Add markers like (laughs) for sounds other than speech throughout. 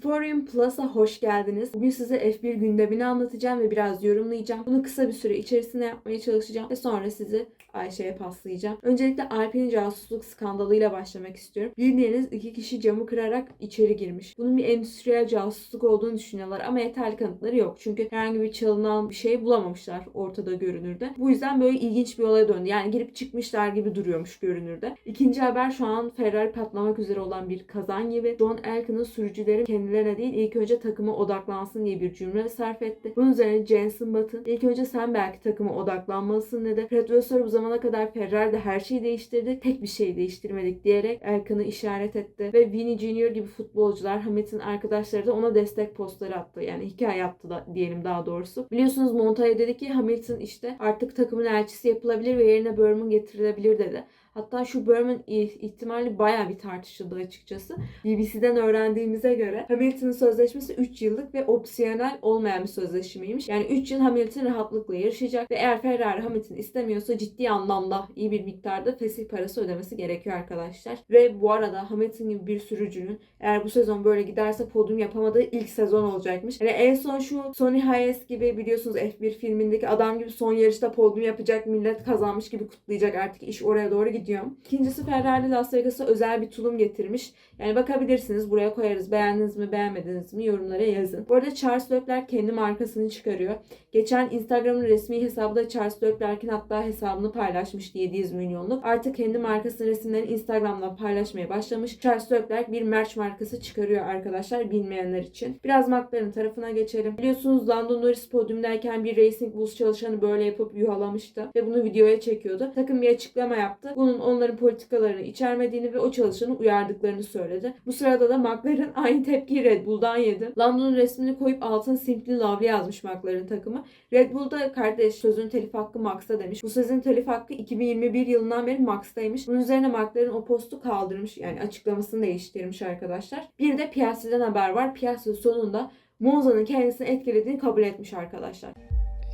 Sporium Plus'a hoş geldiniz. Bugün size F1 gündemini anlatacağım ve biraz yorumlayacağım. Bunu kısa bir süre içerisinde yapmaya çalışacağım ve sonra sizi Ayşe'ye paslayacağım. Öncelikle Alpine'in casusluk skandalıyla başlamak istiyorum. Bildiğiniz iki kişi camı kırarak içeri girmiş. Bunun bir endüstriyel casusluk olduğunu düşünüyorlar ama yeterli kanıtları yok. Çünkü herhangi bir çalınan bir şey bulamamışlar ortada görünürde. Bu yüzden böyle ilginç bir olaya döndü. Yani girip çıkmışlar gibi duruyormuş görünürde. İkinci haber şu an Ferrari patlamak üzere olan bir kazan gibi. John Elkan'ın sürücüleri kendilerine değil ilk önce takıma odaklansın diye bir cümle sarf etti. Bunun üzerine Jensen Button ilk önce sen belki takıma odaklanmalısın dedi. Fred Vasseur bu zamana kadar Ferrari'de her şeyi değiştirdi. Tek bir şey değiştirmedik diyerek Elkan'ı işaret etti. Ve Vinnie Junior gibi futbolcular Hamilton arkadaşları da ona destek postları attı. Yani hikaye attı da diyelim daha doğrusu. Biliyorsunuz Montoya dedi ki Hamilton işte artık takımın elçisi yapılabilir ve yerine Burman getirilebilir dedi. Hatta şu Burman ihtimali bayağı bir tartışıldı açıkçası. BBC'den öğrendiğimize göre Hamilton'ın sözleşmesi 3 yıllık ve opsiyonel olmayan bir sözleşmeymiş. Yani 3 yıl Hamilton rahatlıkla yarışacak ve eğer Ferrari Hamilton istemiyorsa ciddi anlamda iyi bir miktarda fesih parası ödemesi gerekiyor arkadaşlar. Ve bu arada Hamilton gibi bir sürücünün eğer bu sezon böyle giderse podyum yapamadığı ilk sezon olacakmış. Yani en son şu Sonny Hayes gibi biliyorsunuz F1 filmindeki adam gibi son yarışta podyum yapacak millet kazanmış gibi kutlayacak artık iş oraya doğru gidiyor. İkincisi Ferrari Las Vegas'a özel bir tulum getirmiş. Yani bakabilirsiniz buraya koyarız. Beğendiniz mi beğenmediniz mi yorumlara yazın. Bu arada Charles Leclerc kendi markasını çıkarıyor. Geçen Instagram'ın resmi hesabı da Charles Leclerc'in hatta hesabını paylaşmıştı 700 milyonluk. Artık kendi markasının resimlerini Instagram'dan paylaşmaya başlamış. Charles Leclerc bir merch markası çıkarıyor arkadaşlar bilmeyenler için. Biraz McLaren tarafına geçelim. Biliyorsunuz Lando Norris podyumdayken bir Racing Bulls çalışanı böyle yapıp yuhalamıştı. Ve bunu videoya çekiyordu. Takım bir açıklama yaptı. Bunun onların politikalarını içermediğini ve o çalışanı uyardıklarını söyledi. Bu sırada da McLaren (laughs) aynı tepkiyi Red Bull'dan yedi. Lando'nun resmini koyup altın Simply Lovely yazmış McLaren takımı. Red Bull'da kardeş sözün telif hakkı Max'ta demiş. Bu sözün telif hakkı 2021 yılından beri Max'taymış. Bunun üzerine McLaren o postu kaldırmış. Yani açıklamasını değiştirmiş arkadaşlar. Bir de Piastri'den haber var. Piastri sonunda Monza'nın kendisini etkilediğini kabul etmiş arkadaşlar.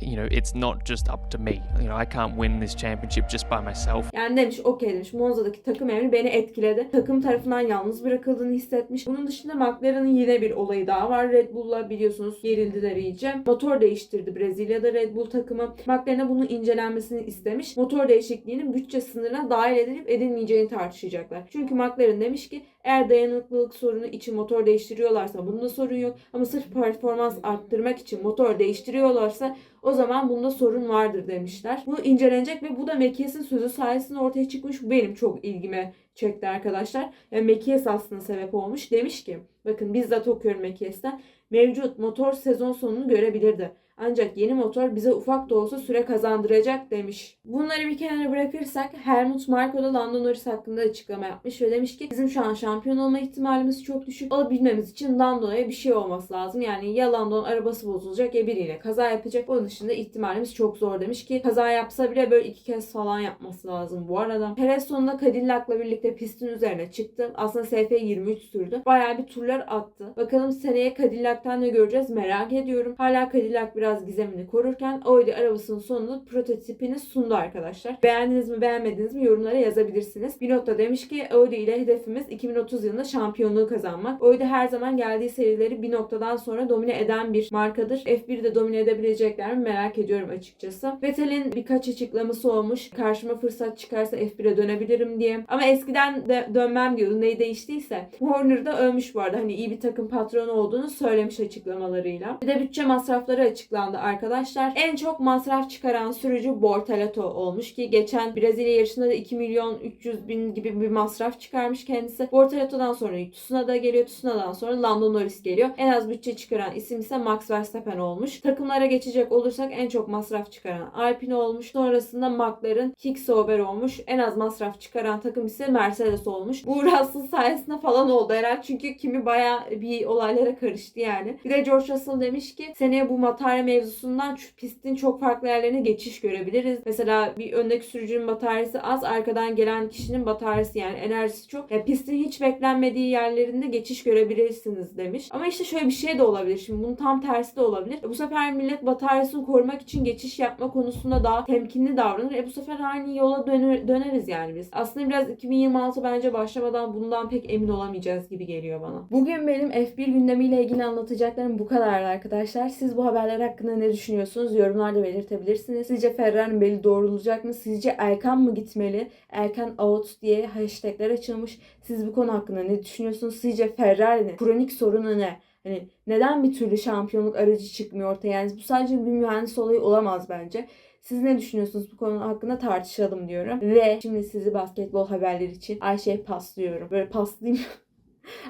You know, it's not just up to me. You know, I can't win this championship just by myself. Yani demiş okey demiş Monza'daki takım emri beni etkiledi. Takım tarafından yalnız bırakıldığını hissetmiş. Bunun dışında McLaren'ın yine bir olayı daha var. Red Bull'la biliyorsunuz gerildiler iyice. Motor değiştirdi Brezilya'da Red Bull takımı. McLaren'e bunun incelenmesini istemiş. Motor değişikliğinin bütçe sınırına dahil edilip edilmeyeceğini tartışacaklar. Çünkü McLaren demiş ki eğer dayanıklılık sorunu için motor değiştiriyorlarsa bunda sorun yok. Ama sırf performans arttırmak için motor değiştiriyorlarsa o zaman bunda sorun vardır demişler. Bu incelenecek ve bu da Mekies'in sözü sayesinde ortaya çıkmış. Bu benim çok ilgime çekti arkadaşlar. Yani Mekies aslında sebep olmuş. Demiş ki bakın bizzat okuyorum Mekies'ten. Mevcut motor sezon sonunu görebilirdi. Ancak yeni motor bize ufak da olsa süre kazandıracak demiş. Bunları bir kenara bırakırsak Helmut Marko da Lando Norris hakkında açıklama yapmış ve demiş ki bizim şu an şampiyon olma ihtimalimiz çok düşük. Olabilmemiz için Lando'ya bir şey olması lazım. Yani ya Lando'nun arabası bozulacak ya biriyle kaza yapacak. Onun dışında ihtimalimiz çok zor demiş ki kaza yapsa bile böyle iki kez falan yapması lazım bu arada. Perez sonunda Cadillac'la birlikte pistin üzerine çıktı. Aslında SF23 sürdü. Bayağı bir turlar attı. Bakalım seneye Cadillac'tan ne göreceğiz merak ediyorum. Hala Cadillac biraz gizemini korurken Audi arabasının sonunda prototipini sundu arkadaşlar. Beğendiniz mi beğenmediniz mi yorumlara yazabilirsiniz. Bir notta demiş ki Audi ile hedefimiz 2030 yılında şampiyonluğu kazanmak. Audi her zaman geldiği serileri bir noktadan sonra domine eden bir markadır. F1'de domine edebilecekler mi merak ediyorum açıkçası. Vettel'in birkaç açıklaması olmuş. Karşıma fırsat çıkarsa F1'e dönebilirim diye. Ama eskiden de dönmem diyordu. Neyi değiştiyse. Horner da övmüş bu arada. Hani iyi bir takım patronu olduğunu söylemiş açıklamalarıyla. Bir de bütçe masrafları açıklandı arkadaşlar. En çok masraf çıkaran sürücü Bortoleto olmuş ki geçen Brezilya yarışında da 2 milyon 300 bin gibi bir masraf çıkarmış kendisi. Bortoleto'dan sonra Tsunoda geliyor. Tsunoda'dan sonra Lando Norris geliyor. En az bütçe çıkaran isim ise Max Verstappen olmuş. Takımlara geçecek olursak en çok masraf çıkaran Alpine olmuş. Sonrasında McLaren, Kick olmuş. En az masraf çıkaran takım ise Mercedes olmuş. Bu Russell sayesinde falan oldu herhalde. Çünkü kimi bayağı bir olaylara karıştı yani. Bir de George Russell demiş ki seneye bu batarya mevzusundan pistin çok farklı yerlerine geçiş görebiliriz. Mesela bir öndeki sürücünün bataryası az, arkadan gelen kişinin bataryası yani enerjisi çok. Ya pistin hiç beklenmediği yerlerinde geçiş görebilirsiniz demiş. Ama işte şöyle bir şey de olabilir. Şimdi bunun tam tersi de olabilir. E bu sefer millet bataryasını korumak için geçiş yapma konusunda daha temkinli davranır. E bu sefer aynı yola döner, döneriz yani biz. Aslında biraz 2026 bence başlamadan bundan pek emin olamayacağız gibi geliyor bana. Bugün benim F1 gündemiyle ilgili anlatacaklarım bu kadardı arkadaşlar. Siz bu haberler hakkında ne düşünüyorsunuz? Yorumlarda belirtebilirsiniz. Sizce Ferrari'nin beli doğrulacak mı? Sizce Erkan mı gitmeli? Erkan out diye hashtagler açılmış. Siz bu konu hakkında ne düşünüyorsunuz? Sizce Ferrari'nin kronik sorunu ne? Hani neden bir türlü şampiyonluk aracı çıkmıyor ortaya? Yani bu sadece bir mühendis olayı olamaz bence. Siz ne düşünüyorsunuz bu konu hakkında tartışalım diyorum. Ve şimdi sizi basketbol haberleri için Ayşe'ye paslıyorum. Böyle paslayayım.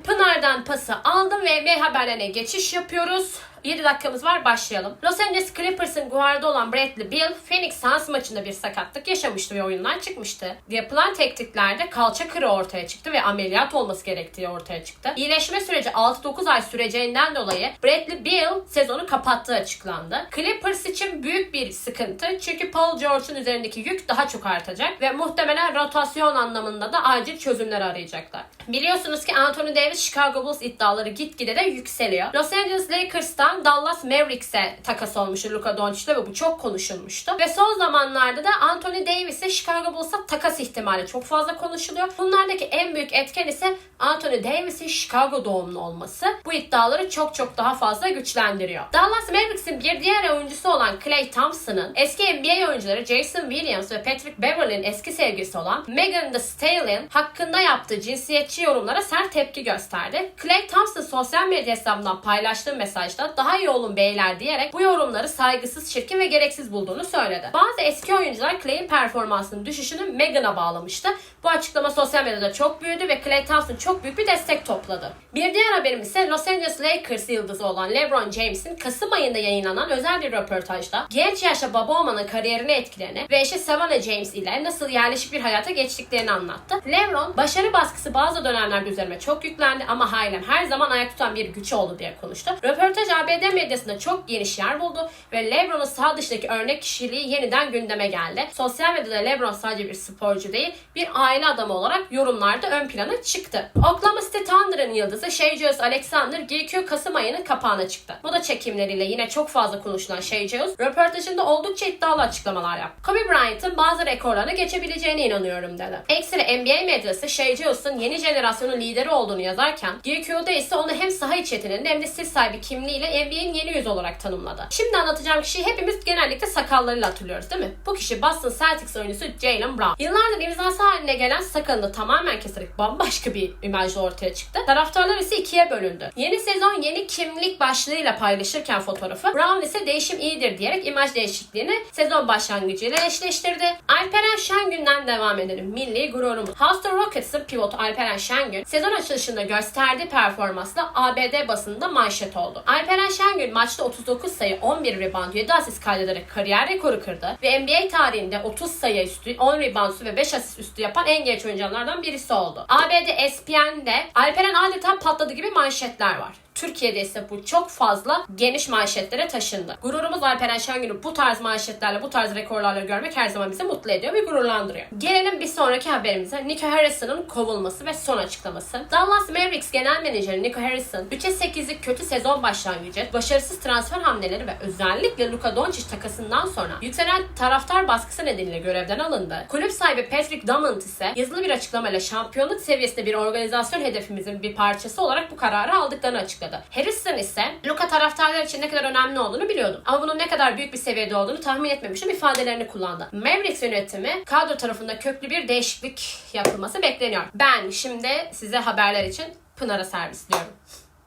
Pınar'dan pası aldım ve NBA haberlerine geçiş yapıyoruz. 7 dakikamız var başlayalım. Los Angeles Clippers'ın guardı olan Bradley Beal, Phoenix Suns maçında bir sakatlık yaşamıştı ve oyundan çıkmıştı. Yapılan tekniklerde kalça kırığı ortaya çıktı ve ameliyat olması gerektiği ortaya çıktı. İyileşme süreci 6-9 ay süreceğinden dolayı Bradley Beal sezonu kapattığı açıklandı. Clippers için büyük bir sıkıntı çünkü Paul George'un üzerindeki yük daha çok artacak ve muhtemelen rotasyon anlamında da acil çözümler arayacaklar. Biliyorsunuz ki Anthony Davis Chicago Bulls iddiaları gitgide de yükseliyor. Los Angeles Lakers'tan Dallas Mavericks'e takas olmuştu Luka Doncic'le ve bu çok konuşulmuştu. Ve son zamanlarda da Anthony Davis'e Chicago Bulls'a takas ihtimali çok fazla konuşuluyor. Bunlardaki en büyük etken ise Anthony Davis'in Chicago doğumlu olması. Bu iddiaları çok çok daha fazla güçlendiriyor. Dallas Mavericks'in bir diğer oyuncusu olan Klay Thompson'ın eski NBA oyuncuları Jason Williams ve Patrick Beverly'nin eski sevgilisi olan Megan Thee Stallion hakkında yaptığı cinsiyetçi yorumlara sert tepki gösterdi. Klay Thompson sosyal medya hesabından paylaştığı mesajda daha iyi olun beyler diyerek bu yorumları saygısız, çirkin ve gereksiz bulduğunu söyledi. Bazı eski oyuncular Clay'in performansının düşüşünü Megan'a bağlamıştı. Bu açıklama sosyal medyada çok büyüdü ve Klay Thompson çok büyük bir destek topladı. Bir diğer haberim ise Los Angeles Lakers yıldızı olan LeBron James'in Kasım ayında yayınlanan özel bir röportajda genç yaşta baba olmanın kariyerini etkilerini ve eşi Savannah James ile nasıl yerleşik bir hayata geçtiklerini anlattı. LeBron, başarı baskısı bazı dönemlerde üzerime çok yüklendi ama ailem her zaman ayak tutan bir güç oldu diye konuştu. Röportaj ABD medyasında çok geniş yer buldu ve LeBron'un sağ dışındaki örnek kişiliği yeniden gündeme geldi. Sosyal medyada LeBron sadece bir sporcu değil, bir aile adamı olarak yorumlarda ön plana çıktı. Oklahoma City Thunder'ın yıldızı Shai Gilgeous Alexander GQ Kasım ayının kapağına çıktı. Bu da çekimleriyle yine çok fazla konuşulan Shai Gilgeous röportajında oldukça iddialı açıklamalar yaptı. Kobe Bryant'ın bazı rekorlarına geçebileceğine inanıyorum dedi. Ekstra NBA medyası Shai Gilgeous'un yeni jenerasyonun lideri olduğunu yazarken GQ'da ise onu hem saha iç yeteneğinde hem de stil sahibi kimliğiyle NBA'in yeni yüzü olarak tanımladı. Şimdi anlatacağım kişiyi hepimiz genellikle sakallarıyla hatırlıyoruz değil mi? Bu kişi Boston Celtics oyuncusu Jalen Brown. Yıllardır imzası haline gelen sakalını tamamen keserek bambaşka bir imajla ortaya çıktı. Taraftarlar ise ikiye bölündü. Yeni sezon yeni kimlik başlığıyla paylaşırken fotoğrafı Brown ise değişim iyidir diyerek imaj değişikliğini sezon başlangıcıyla eşleştirdi. Alperen Şengün'den devam edelim. Milli gururumuz. Houston Rockets'ın pivotu Alperen Şengün sezon açılışında gösterdiği performansla ABD basınında manşet oldu. Alperen Şengün maçta 39 sayı, 11 rebound, 7 asist kaydederek kariyer rekoru kırdı ve NBA tarihinde 30 sayı üstü, 10 rebound ve 5 asist üstü yapan en genç oyunculardan birisi oldu. ABD ESPN'de Alperen adeta patladı gibi manşetler var. Türkiye'de ise bu çok fazla geniş manşetlere taşındı. Gururumuz Alperen Şengün'ü bu tarz manşetlerle, bu tarz rekorlarla görmek her zaman bizi mutlu ediyor ve gururlandırıyor. Gelelim bir sonraki haberimize. Nico Harrison'ın kovulması ve son açıklaması. Dallas Mavericks Genel Menajeri Nico Harrison, 3'e 8'lik kötü sezon başlangıcı, başarısız transfer hamleleri ve özellikle Luka Doncic takasından sonra yükselen taraftar baskısı nedeniyle görevden alındı. Kulüp sahibi Patrick Drummond ise yazılı bir açıklamayla şampiyonluk seviyesinde bir organizasyon hedefimizin bir parçası olarak bu kararı aldıklarını açıkladı. Harrison ise Luka taraftarlar için ne kadar önemli olduğunu biliyordum. Ama bunun ne kadar büyük bir seviyede olduğunu tahmin etmemiştim ifadelerini kullandı. Mavericks yönetimi kadro tarafında köklü bir değişiklik yapılması bekleniyor. Ben şimdi size haberler için Pınar'a servis diyorum.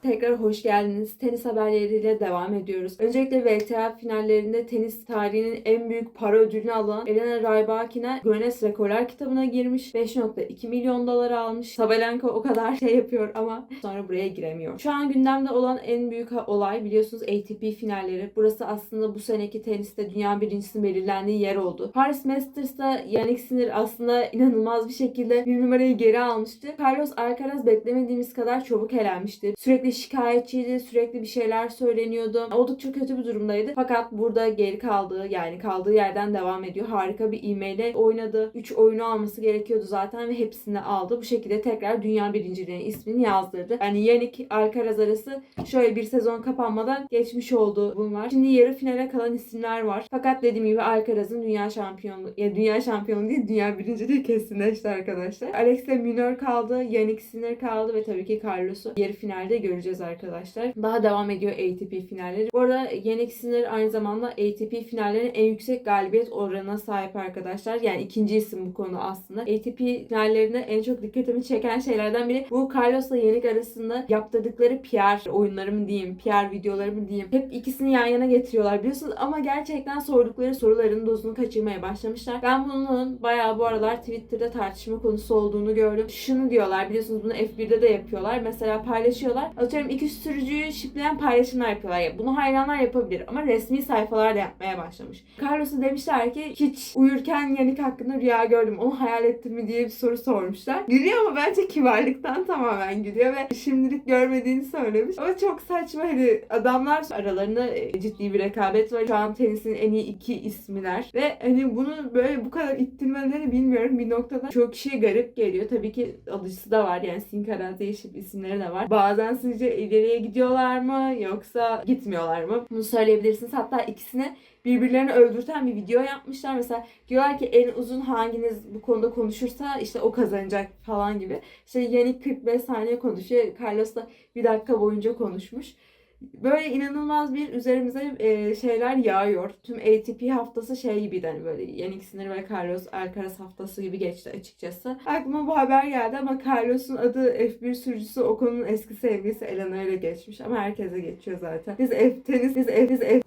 Tekrar hoş geldiniz. Tenis haberleriyle devam ediyoruz. Öncelikle WTA finallerinde tenis tarihinin en büyük para ödülünü alan Elena Rybakina Guinness Rekorlar kitabına girmiş. 5.2 milyon dolar almış. Sabalenka o kadar şey yapıyor ama sonra buraya giremiyor. Şu an gündemde olan en büyük olay biliyorsunuz ATP finalleri. Burası aslında bu seneki teniste dünya birincisinin belirlendiği yer oldu. Paris Masters'ta Yannick Sinner aslında inanılmaz bir şekilde bir numarayı geri almıştı. Carlos Alcaraz beklemediğimiz kadar çabuk elenmişti. Sürekli sürekli şikayetçiydi, sürekli bir şeyler söyleniyordu. Oldukça kötü bir durumdaydı. Fakat burada geri kaldığı yani kaldığı yerden devam ediyor. Harika bir ivmeyle oynadı. 3 oyunu alması gerekiyordu zaten ve hepsini aldı. Bu şekilde tekrar dünya birinciliğine ismini yazdırdı. Yani Yannick Alcaraz arası şöyle bir sezon kapanmadan geçmiş oldu bunlar. Şimdi yarı finale kalan isimler var. Fakat dediğim gibi Alcaraz'ın dünya şampiyonluğu, ya dünya şampiyonu değil dünya birinciliği kesinleşti arkadaşlar. Alex'e Minör kaldı, Yannick Sinner kaldı ve tabii ki Carlos'u yarı finalde göreceğiz arkadaşlar. Daha devam ediyor ATP finalleri. Bu arada Yannick Sinner aynı zamanda ATP finallerinin en yüksek galibiyet oranına sahip arkadaşlar. Yani ikinci isim bu konu aslında. ATP finallerinde en çok dikkatimi çeken şeylerden biri bu Carlos'la Yannick arasında yaptırdıkları PR oyunları mı diyeyim, PR videoları mı diyeyim. Hep ikisini yan yana getiriyorlar biliyorsunuz ama gerçekten sordukları soruların dozunu kaçırmaya başlamışlar. Ben bunun bayağı bu aralar Twitter'da tartışma konusu olduğunu gördüm. Şunu diyorlar biliyorsunuz bunu F1'de de yapıyorlar. Mesela paylaşıyorlar. Atıyorum iki sürücüyü şipleyen paylaşımlar yapıyorlar. Ya bunu hayranlar yapabilir ama resmi sayfalar da yapmaya başlamış. Carlos'a demişler ki hiç uyurken Yannick hakkında rüya gördüm. Onu hayal ettim mi diye bir soru sormuşlar. Gülüyor ama bence kibarlıktan tamamen gülüyor ve şimdilik görmediğini söylemiş. Ama çok saçma hani adamlar aralarında e, ciddi bir rekabet var. Şu an tenisin en iyi iki ismiler. Ve hani bunu böyle bu kadar ittirmeleri bilmiyorum bir noktada çok şey garip geliyor. Tabii ki alıcısı da var yani Sinkaraz değişik isimleri de var. Bazen sizce ileriye gidiyorlar mı yoksa gitmiyorlar mı? Bunu söyleyebilirsiniz. Hatta ikisine birbirlerini öldürten bir video yapmışlar. Mesela diyorlar ki en uzun hanginiz bu konuda konuşursa işte o kazanacak falan gibi. İşte Yannick 45 saniye konuşuyor. Carlos da bir dakika boyunca konuşmuş. Böyle inanılmaz bir üzerimize e, şeyler yağıyor. Tüm ATP haftası şey gibiydi hani böyle Yannick Sinner ve Carlos Alcaraz haftası gibi geçti açıkçası. Aklıma bu haber geldi ama Carlos'un adı F1 sürücüsü Ocon'un eski sevgilisi Elena ile geçmiş ama herkese geçiyor zaten. Biz F tenis, biz F, biz F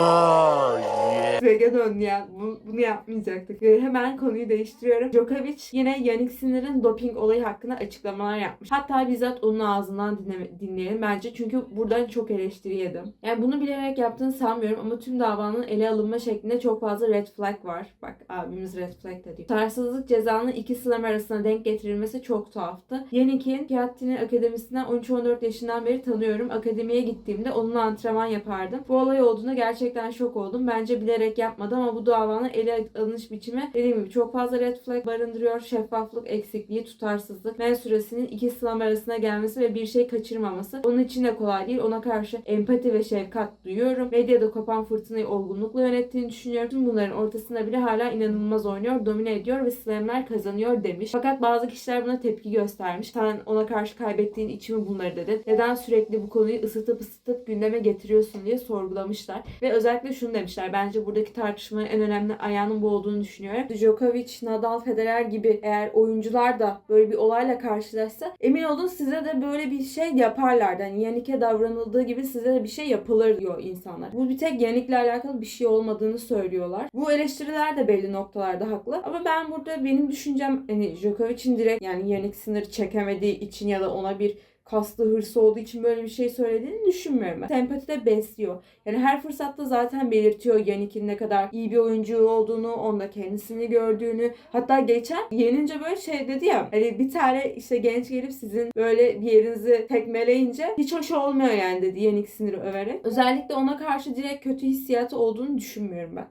Oh, Rege döndü ya. Bu- bunu yapmayacaktık. Ve hemen konuyu değiştiriyorum. Djokovic yine Yannick Sinner'in doping olayı hakkında açıklamalar yapmış. Hatta bizzat onun ağzından dinleme- dinleyelim bence. Çünkü buradan çok eleştiri yedim. Yani bunu bilerek yaptığını sanmıyorum ama tüm davanın ele alınma şeklinde çok fazla red flag var. Bak abimiz red flag dedi. Tutarsızlık cezanın iki slam arasına denk getirilmesi çok tuhaftı. Yannick'in Piattini Akademisi'nden 13-14 yaşından beri tanıyorum. Akademiye gittiğimde onunla antrenman yapardım. Bu olay olduğunda gerçekten şok oldum. Bence bilerek yapmadı ama bu davanın ele alınış biçimi dediğim gibi çok fazla red flag barındırıyor. Şeffaflık eksikliği, tutarsızlık, men süresinin iki slam arasına gelmesi ve bir şey kaçırmaması. Onun için de kolay değil. Ona karşı empati ve şefkat duyuyorum. Medyada kopan fırtınayı olgunlukla yönettiğini düşünüyorum. Tüm bunların ortasında bile hala inanılmaz oynuyor, domine ediyor ve slamler kazanıyor demiş. Fakat bazı kişiler buna tepki göstermiş. Sen ona karşı kaybettiğin için mi bunları dedin? Neden sürekli bu konuyu ısıtıp ısıtıp gündeme getiriyorsun diye sorgulamışlar. Ve özellikle şunu demişler. Bence buradaki tartışmanın en önemli ayağının bu olduğunu düşünüyorum. Djokovic, Nadal, Federer gibi eğer oyuncular da böyle bir olayla karşılaşsa emin olun size de böyle bir şey yaparlardı. Hani Yannick'e davranıldığı gibi size de bir şey yapılır diyor insanlar. Bu bir tek Yannick'le alakalı bir şey olmadığını söylüyorlar. Bu eleştiriler de belli noktalarda haklı. Ama ben burada benim düşüncem hani Djokovic'in direkt yani Yannick sınırı çekemediği için ya da ona bir kaslı hırsı olduğu için böyle bir şey söylediğini düşünmüyorum ben. Sempati de besliyor. Yani her fırsatta zaten belirtiyor Yannick'in ne kadar iyi bir oyuncu olduğunu, onda kendisini gördüğünü. Hatta geçen yenince böyle şey dedi ya hani bir tane işte genç gelip sizin böyle bir yerinizi tekmeleyince hiç hoş olmuyor yani dedi Yannick siniri överek. Özellikle ona karşı direkt kötü hissiyatı olduğunu düşünmüyorum ben.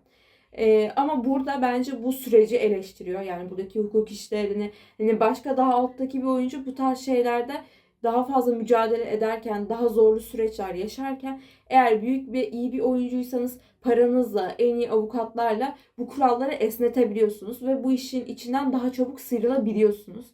Ee, ama burada bence bu süreci eleştiriyor. Yani buradaki hukuk işlerini hani başka daha alttaki bir oyuncu bu tarz şeylerde daha fazla mücadele ederken, daha zorlu süreçler yaşarken eğer büyük ve iyi bir oyuncuysanız paranızla, en iyi avukatlarla bu kuralları esnetebiliyorsunuz ve bu işin içinden daha çabuk sıyrılabiliyorsunuz.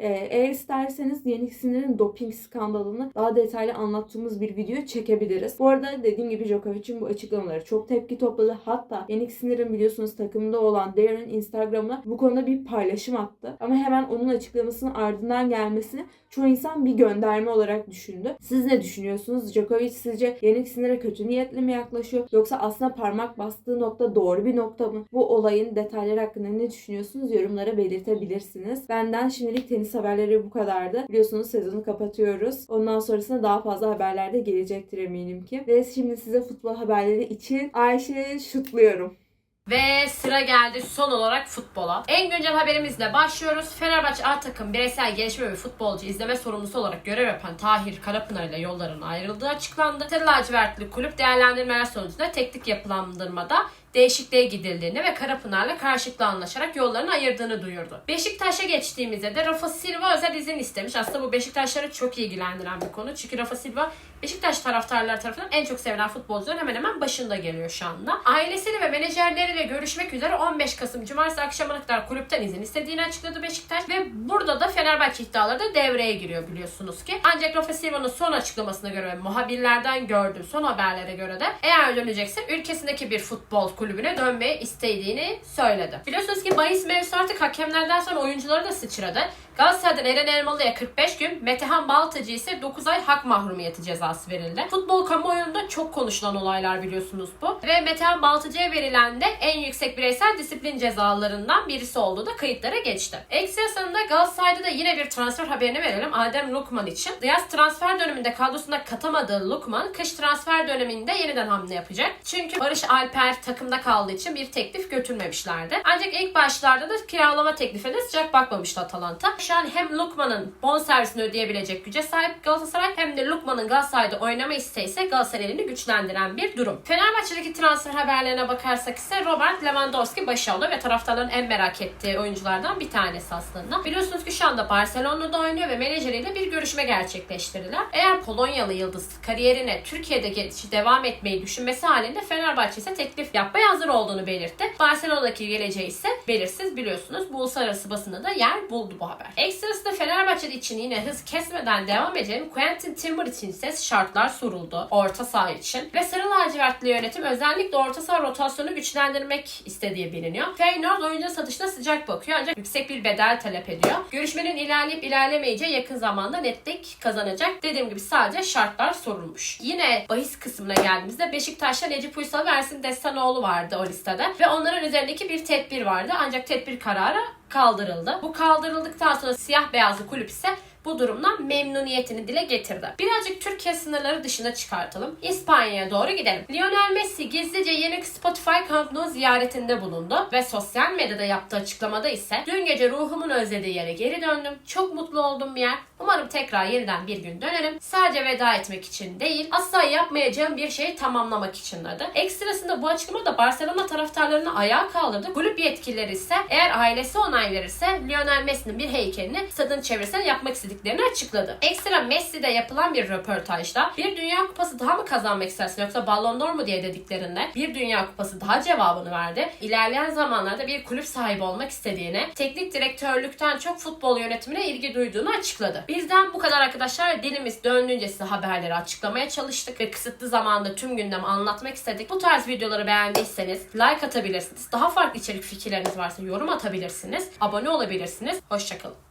Ee, eğer isterseniz Yannick Sinner'in doping skandalını daha detaylı anlattığımız bir video çekebiliriz. Bu arada dediğim gibi Djokovic'in bu açıklamaları çok tepki topladı. Hatta Yannick Sinner'in biliyorsunuz takımında olan Darren Instagram'a bu konuda bir paylaşım attı. Ama hemen onun açıklamasının ardından gelmesini çoğu insan bir gönderme olarak düşündü. Siz ne düşünüyorsunuz? Djokovic sizce Yannick Sinner'e kötü niyetle mi yaklaşıyor? Yoksa aslında parmak bastığı nokta doğru bir nokta mı? Bu olayın detayları hakkında ne düşünüyorsunuz? Yorumlara belirtebilirsiniz. Benden şimdilik tenis haberleri bu kadardı. Biliyorsunuz sezonu kapatıyoruz. Ondan sonrasında daha fazla haberler de gelecektir eminim ki. Ve şimdi size futbol haberleri için Ayşe'yi şutluyorum. Ve sıra geldi son olarak futbola. En güncel haberimizle başlıyoruz. Fenerbahçe A takım bireysel gelişme ve futbolcu izleme sorumlusu olarak görev yapan Tahir Karapınar ile yolların ayrıldığı açıklandı. Sarı lacivertli kulüp değerlendirmeler sonucunda teknik yapılandırmada değişikliğe gidildiğini ve Karapınar'la karşılıklı anlaşarak yollarını ayırdığını duyurdu. Beşiktaş'a geçtiğimizde de Rafa Silva özel izin istemiş. Aslında bu Beşiktaşları çok ilgilendiren bir konu. Çünkü Rafa Silva Beşiktaş taraftarları tarafından en çok sevilen futbolcuların hemen hemen başında geliyor şu anda. Ailesiyle ve menajerleriyle görüşmek üzere 15 Kasım Cumartesi akşamına kadar kulüpten izin istediğini açıkladı Beşiktaş ve burada da Fenerbahçe iddiaları da devreye giriyor biliyorsunuz ki. Ancak Rafa Silva'nın son açıklamasına göre ve muhabirlerden gördüğüm son haberlere göre de eğer dönecekse ülkesindeki bir futbol kulübüne dönmeyi istediğini söyledi. Biliyorsunuz ki bahis mevzusu artık hakemlerden sonra oyuncuları da sıçradı. Galatasaray'dan Eren Elmalı'ya 45 gün, Metehan Baltacı ise 9 ay hak mahrumiyeti cezası verildi. Futbol kamuoyunda çok konuşulan olaylar biliyorsunuz bu. Ve Metehan Baltacı'ya verilen de en yüksek bireysel disiplin cezalarından birisi olduğu da kayıtlara geçti. Ekstrasında Galatasaray'da da yine bir transfer haberini verelim Adem Lukman için. Yaz transfer döneminde kadrosuna katamadığı Lukman, kış transfer döneminde yeniden hamle yapacak. Çünkü Barış Alper takımda kaldığı için bir teklif götürmemişlerdi. Ancak ilk başlarda da kiralama teklifine sıcak bakmamıştı Atalanta. Şu an hem Lukman'ın bonservisini ödeyebilecek güce sahip Galatasaray hem de Lukman'ın Galatasaray'da oynama isteği ise Galatasaray elini güçlendiren bir durum. Fenerbahçe'deki transfer haberlerine bakarsak ise Robert Lewandowski başarılı ve taraftarların en merak ettiği oyunculardan bir tanesi aslında. Biliyorsunuz ki şu anda Barcelona'da oynuyor ve menajeriyle bir görüşme gerçekleştirdiler. Eğer Polonyalı yıldız kariyerine Türkiye'de devam etmeyi düşünmesi halinde Fenerbahçe ise teklif yapmaya hazır olduğunu belirtti. Barcelona'daki geleceği ise belirsiz biliyorsunuz. Bu uluslararası basında da yer buldu bu haber. Ekstrasında Fenerbahçe için yine hız kesmeden devam edelim. Quentin Timber için ise şartlar soruldu. Orta saha için. Ve Sarı lacivertli yönetim özellikle orta saha rotasyonu güçlendirmek istediği biliniyor. Feyenoord oyuncu satışına sıcak bakıyor ancak yüksek bir bedel talep ediyor. Görüşmenin ilerleyip ilerlemeyeceği yakın zamanda netlik kazanacak. Dediğim gibi sadece şartlar sorulmuş. Yine bahis kısmına geldiğimizde Beşiktaş'ta Necip Uysal ve Ersin Destanoğlu vardı o listede. Ve onların üzerindeki bir tedbir vardı. Ancak tedbir kararı kaldırıldı. Bu kaldırıldıktan sonra siyah beyazlı kulüp ise bu durumdan memnuniyetini dile getirdi. Birazcık Türkiye sınırları dışına çıkartalım. İspanya'ya doğru gidelim. Lionel Messi gizlice yeni Spotify Camp Nou ziyaretinde bulundu ve sosyal medyada yaptığı açıklamada ise dün gece ruhumun özlediği yere geri döndüm. Çok mutlu olduğum bir yer. Umarım tekrar yeniden bir gün dönerim. Sadece veda etmek için değil, asla yapmayacağım bir şeyi tamamlamak için dedi. Ekstrasında bu açıklamada Barcelona taraftarlarını ayağa kaldırdı. Kulüp yetkilileri ise eğer ailesi onay verirse Lionel Messi'nin bir heykelini stadın çevresine yapmak istediklerini açıkladı. Ekstra Messi'de yapılan bir röportajda bir Dünya Kupası daha mı kazanmak istersin yoksa Ballon d'Or mu diye dediklerinde bir Dünya Kupası daha cevabını verdi. İlerleyen zamanlarda bir kulüp sahibi olmak istediğini, teknik direktörlükten çok futbol yönetimine ilgi duyduğunu açıkladı. Bizden bu kadar arkadaşlar. Dilimiz döndüğünce size haberleri açıklamaya çalıştık ve kısıtlı zamanda tüm gündemi anlatmak istedik. Bu tarz videoları beğendiyseniz like atabilirsiniz. Daha farklı içerik fikirleriniz varsa yorum atabilirsiniz. Abone olabilirsiniz. Hoşçakalın.